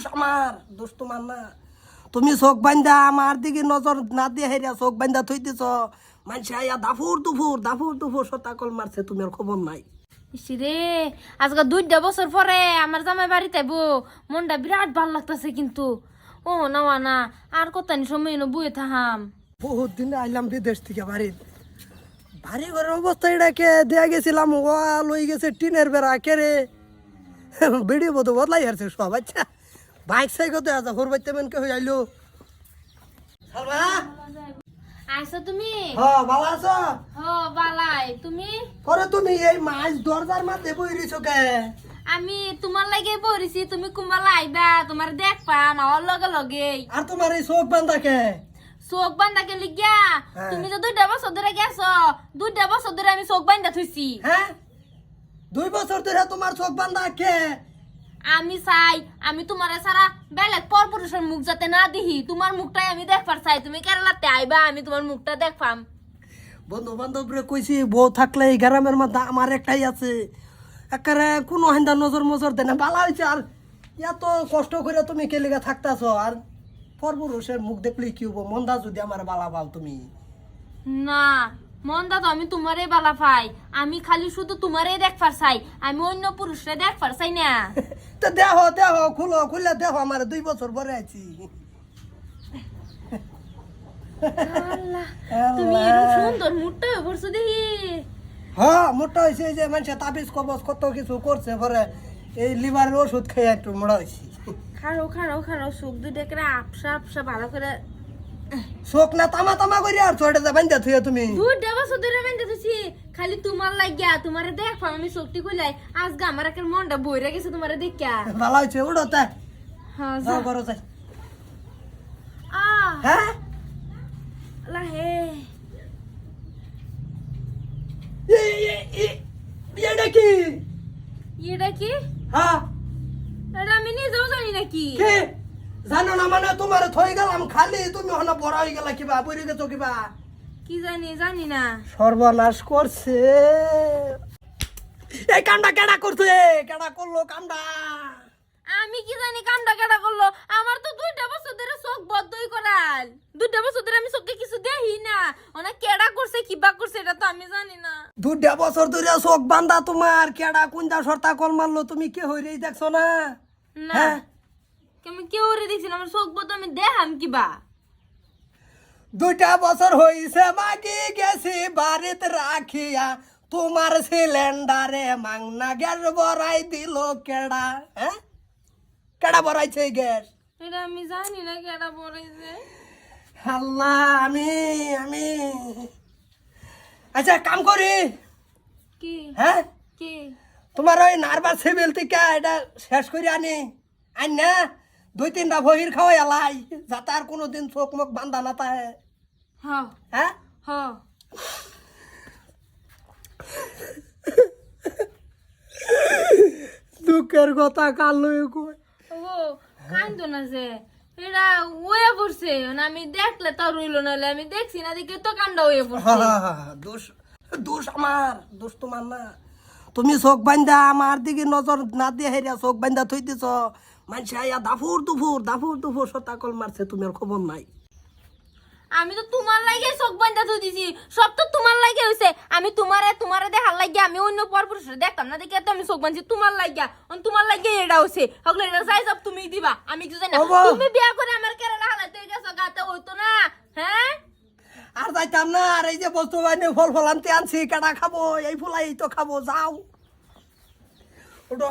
দোষ আমার দোষ তোমার না। তুমি চোখ বান্ধা আমার দিকে নজর না দিয়ে হেরিয়া চোখ বান্ধা থই দিছ মানুষ আইয়া দাফুর দুফুর দাফুর দুফুর সতাকল মারছে তুমি আর খবর নাই। ইসি রে আজকে দুইটা বছর পরে আমার জামাই বাড়িতে আইবো মনটা বিরাট ভালো লাগতেছে কিন্তু। ও না না আর কত সময় এনে বইয়ে থাহাম। বহুত দিন আইলাম বিদেশ থেকে বাড়ির বাড়ি ঘরের অবস্থা এটাকে দেয়া গেছিলাম ও লই গেছে টিনের বেড়া কেরে ভিডিও বোধ বদলাই আসছে সব আচ্ছা। বাইক সাইকেল আছে হোর বাইতে মেনকে হয়ে আইলো। সালমা তুমি? হ ভালো আছো? হ বালাই। তুমি? পরে তুমি এই মাছ দরজার মাঝে বই কে। আমি তোমার লাগে পড়েছি তুমি কুম্বালা আইবা তোমার দেখ পাম আমার লগে লগে আর তোমার এই চোখ বান্ধা কে? চোখ বান্ধাকে লিগিয়া? হ্যাঁ। তুমি যে দুইটা বছর ধরে গেছো দুইটা বছর ধরে আমি চোখ বান্ধা থুইছি হ্যাঁ দুই বছর ধরে তোমার চোখ বান্ধা কে? আমি চাই আমি তোমার সারা বেলেগ পর পুরুষের মুখ যাতে না দিহি। তোমার মুখটাই আমি দেখবার চাই। তুমি কেরালাতে আইবা আমি তোমার মুখটা দেখবাম। বন্ধু বান্ধবরে কইছি বউ থাকলে এই গ্রামের মধ্যে আমার একটাই আছে। একেবারে কোনো হান্দা নজর মজর দেয় না। বালা হয়েছে আর এত কষ্ট করে তুমি কেলিগা থাকতাছ? আর পরপুরুষের মুখ দেখলে কি হব মন্দা যদি আমার বালা বাল তুমি। না মন্দা তো আমি তোমারে বালা পাই আমি খালি শুধু তোমারে দেখবার চাই। আমি অন্য পুরুষরে দেখবার চাই না। তো দেহ দেহ খুলো খুলে দেহ আমার দুই বছর পরে আছি। তুমি এরকম সুন্দর মুখটা করছ দেখি। হ্যাঁ মোটা হয়েছে যে মানুষের তাবিজ কবচ কত কিছু করছে পরে এই লিভারের ওষুধ খেয়ে একটু মোটা হয়েছি। খাড়ো খাড়ো খাড়ো সুখ দুইটা করে আপসা আপসা ভালো করে চোখ না তামা তামা করি আর ছোটে যাবেন দে থুয়ে তুমি। দুইটা বছর ধরে বেঁধে দিছি খালি তোমার লাগিয়া তোমারে দেখবাম আমি চোখটি খুলাই আজকে আমার একটা মনটা বইরা গেছে তোমারে দেখা ভালো হয়েছে উঠো তাই হ্যাঁ যা। যাও করো যাই। আহ হ্যাঁ? এ- এ- এটা কি? এটা কি? হ্যাঁ। এটা আমি নিজেও জানি নাকি কে? জানো না মানে তোমার থই গেলাম খালি তুমি হনা বড় হয়ে গেলা কিবা পড়ে গেছো কিবা? কি জানি জানি না। সর্বনাশ করছে। এই কামটা কেডা করছে? কেডা করল কামটা? আমি কি জানি কামটা কাটা করল? আমার তো দুইটা বছর ধরে চোখ বদ্ধই করাল। দুইটা বছর ধরে আমি চোখে কিছু দেখি না। অনেক কেডা করছে কিবা করছে এটা তো আমি জানি না। দুটা বছর ধরে চোখ বান্ধা তোমার কেডা কোনটা সর্তা কল মারলো তুমি কে হই রে দেখছ না? না। হ্যাঁ? আমি কেউ রে দেখছি আমার চোখ বদ্ধ আমি দেখাম কিবা দুটা বছর হইছে মাগি গেছি বাড়িতে রাখিয়া। তোমার সিলিন্ডারে মাংনা গ্যাস বড়াই দিল কেডা হ্যাঁ? কেডা বড়াইছে গ্যাস? এটা আমি জানি না কেডা বলেছে আল্লাহ আমি আমি। আচ্ছা কাম করি। কি? হ্যাঁ? কি? তোমার ওই নার্ভাস সিভিল থেকে এটা শেষ করে আনি। আন না? দুই তিনটা বহির খাওয়াই এলাই যাতে আর কোনোদিন চোখ মুখ বান্ধা না তাহে হ হ্যাঁ। দুঃখের কথা কাল লই কই। ও কান্দো না যে। এটা ওয়ে পড়ছে আমি দেখলে তো রইল নাহলে আমি দেখছি না দেখে তো কান্দা হয়ে পড়ছে। দোষ দোষ আমার দোষ তোমার না। তুমি চোখ বান্ধা আমার দিকে নজর না দিয়ে হেরিয়া চোখ বান্ধা থই দিছ মানুষ আইয়া দাফুর দুফুর দাফুর দুফুর সতাকল মারছে তুমি আর খবর নাই। আমি তো তোমার লাগে চোখ বান্ধা ধুই দিছি সব তো তোমার লাগে হইছে। আমি তোমারে তোমারে দেখার লাগে আমি অন্য পরপুরুষের দেখতাম না দেখে তো আমি চোখ বান্ধি তোমার লাগিয়া তোমার লাগে এটা হইছে। হগলে এটা চাই সব তুমি দিবা আমি কিছু জানি না। তুমি বিয়া করে আমার কেরালা হালাতে গেছো গাতে হইতো না হ্যাঁ? আর যাইতাম না, আর এই যে বস্তু বাহিনী ফল ফল আনতে আনছি, কেডা খাব? এই ফুলাই তো খাব, যাও। ওটো